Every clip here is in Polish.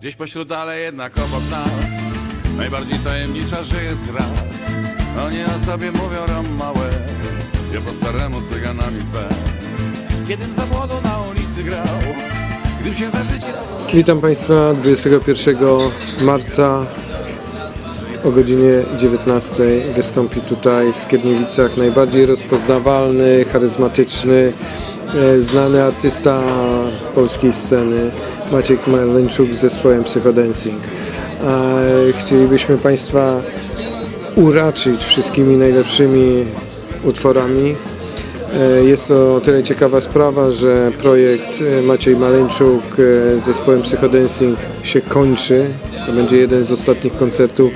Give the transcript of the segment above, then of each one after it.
Gdzieś pośród ale jednak obok nas Najbardziej tajemnicza, że jest raz Oni o sobie mówią ram małe Ja po staremu cyganami zbę Kiedym za młodo na ulicy grał Gdym się za życie Witam Państwa 21 marca o godzinie 19 wystąpi tutaj w Skierniewicach najbardziej rozpoznawalny, charyzmatyczny, znany artysta polskiej sceny Maciek Maleńczuk z zespołem Psychodancing. E, Chcielibyśmy Państwa uraczyć wszystkimi najlepszymi utworami. E, Jest to o tyle ciekawa sprawa, że projekt e, Maciej Maleńczuk e, z zespołem Psychodancing się kończy. To będzie jeden z ostatnich koncertów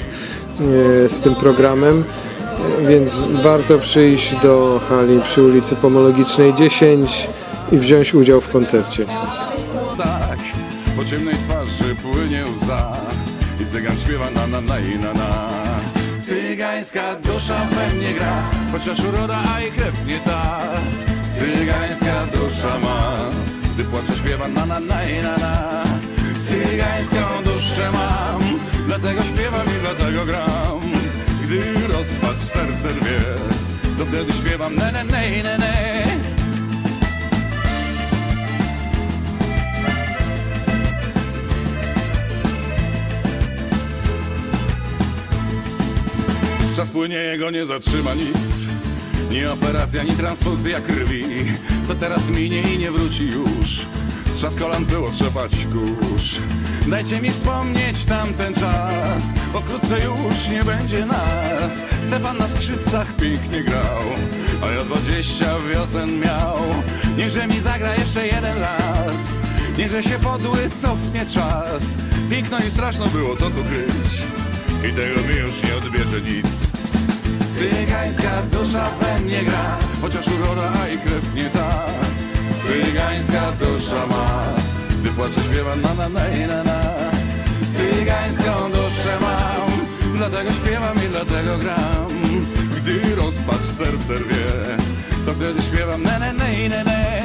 e, z tym programem, E, więc warto przyjść do hali przy ulicy Pomologicznej 10 i wziąć udział w koncercie. tak Po ciemnej twarzy płynie łza I cygan śpiewa na na na i na na. Cygańska dusza we mnie gra Chociaż uroda, a i krew nie ta. Cygańska dusza ma Gdy płacze śpiewa na na na i na na. Cygańską duszę serce rwie To wtedy śpiewam ne ne ne ne ne. Czas płynie, jego nie zatrzyma nic. Ni operacja, ni transfuzja krwi. Co teraz minie i nie wróci już Trzask kolan było trzepać kurz Dajcie mi wspomnieć tamten czas Bo wkrótce już nie będzie nas. Stefan na skrzypcach pięknie grał A ja dwadzieścia wiosen miał. Niechże mi zagra jeszcze jeden raz Niechże się podły cofnie czas. Piękno i straszno było, co tu kryć. I tego mi już nie odbierze nic. Cygańska dusza we mnie gra Chociaż uroda, i krew nie ta Cygańska dusza ma. Gdy płacze śpiewa na na na i na na. Cygańską duszę mam. Dlatego śpiewam i dlatego gram. Gdy rozpacz serce rwie To wtedy śpiewam ne ne ne ne ne